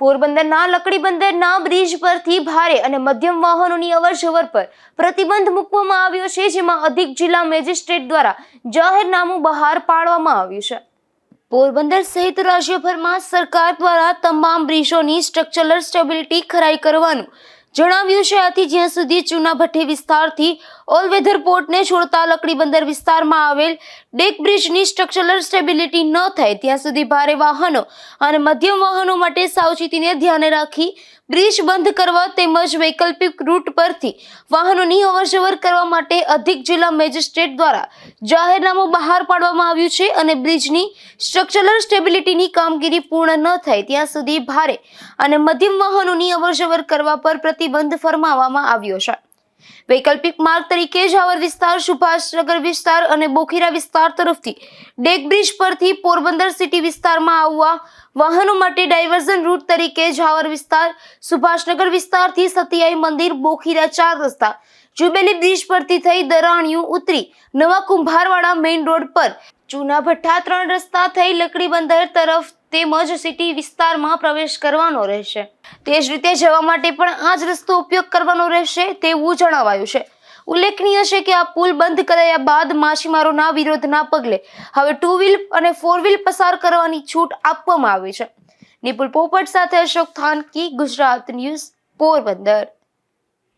પોરબંદરના લકડી બંદરના બ્રિજ પરથી ભારે અને મધ્યમ વાહનોની અવરજવર પર પ્રતિબંધ મૂકવામાં આવ્યો છે, જેમાં અધિક જિલ્લા મેજિસ્ટ્રેટ દ્વારા જાહેરનામું બહાર પાડવામાં આવ્યું છે. પોરબંદર સહિત રાજ્યભરમાં સરકાર દ્વારા તમામ બ્રિજોની સ્ટ્રક્ચરલ સ્ટેબિલિટી ખરાઈ કરવાનું જણાવ્યું છે, આથી જ્યાં સુધી ચૂનાભઠ્ઠી વિસ્તારથી ઓલવેધર પોર્ટને છોડતા લકડી બંદર વિસ્તારમાં આવેલ ડેક બ્રિજની સ્ટ્રક્ચરલ સ્ટેબિલિટી ન થાય, ત્યાં સુધી ભારે વાહનો અને મધ્યમ વાહનો માટે સાવચેતીને ધ્યાને રાખી બ્રિજ બંધ કરવા તેમજ વૈકલ્પિક રૂટ પરથી વાહનોની અવરજવર કરવા માટે અધિક જિલ્લા મેજિસ્ટ્રેટ દ્વારા જાહેરનામું બહાર પાડવામાં આવ્યું છે અને બ્રિજની સ્ટ્રક્ચરલ સ્ટેબિલિટીની કામગીરી પૂર્ણ ન થાય ત્યાં સુધી ભારે અને મધ્યમ વાહનોની અવરજવર કરવા પર પ્રતિબંધ ફરમાવવામાં આવ્યો છે. વૈકલ્પિક માર્ગ તરીકે ઝાવર વિસ્તાર, સુભાષનગર વિસ્તાર અને બોખીરા વિસ્તાર તરફથી ડેક બ્રિજ પરથી પોરબંદર સિટી વિસ્તારમાં આવવા વાહનો માટે ડાયવર્ઝન રૂટ તરીકે ઝાવર વિસ્તાર, સુભાષનગર વિસ્તારથી સતિયાઈ મંદિર, બોખીરા ચાર રસ્તા, જુબેલી બ્રિજ પરથી થઈ દરાણિયું ઉતરી નવા કુંભારવાડા મેઇન રોડ પર ચૂના ભઠ્ઠા ત્રણ રસ્તા થઈ લકડી બંદર તરફ તેમજ સિટી વિસ્તારમાં પ્રવેશ કરવાનો રહેશે. તે જ રીતે જવા માટે પણ આ જ રસ્તો ઉપયોગ કરવાનો રહેશે તેવું જણાવાયું છે. ઉલ્લેખનીય છે કે આ પુલ બંધ કરાયા બાદ માછીમારોના વિરોધના પગલે હવે ટુ વ્હીલ અને ફોર વ્હીલ પસાર કરવાની છૂટ આપવામાં આવી છે. નિપુલ પોપટ સાથે અશોક થાનકી, ગુજરાત ન્યૂઝ પોરબંદર.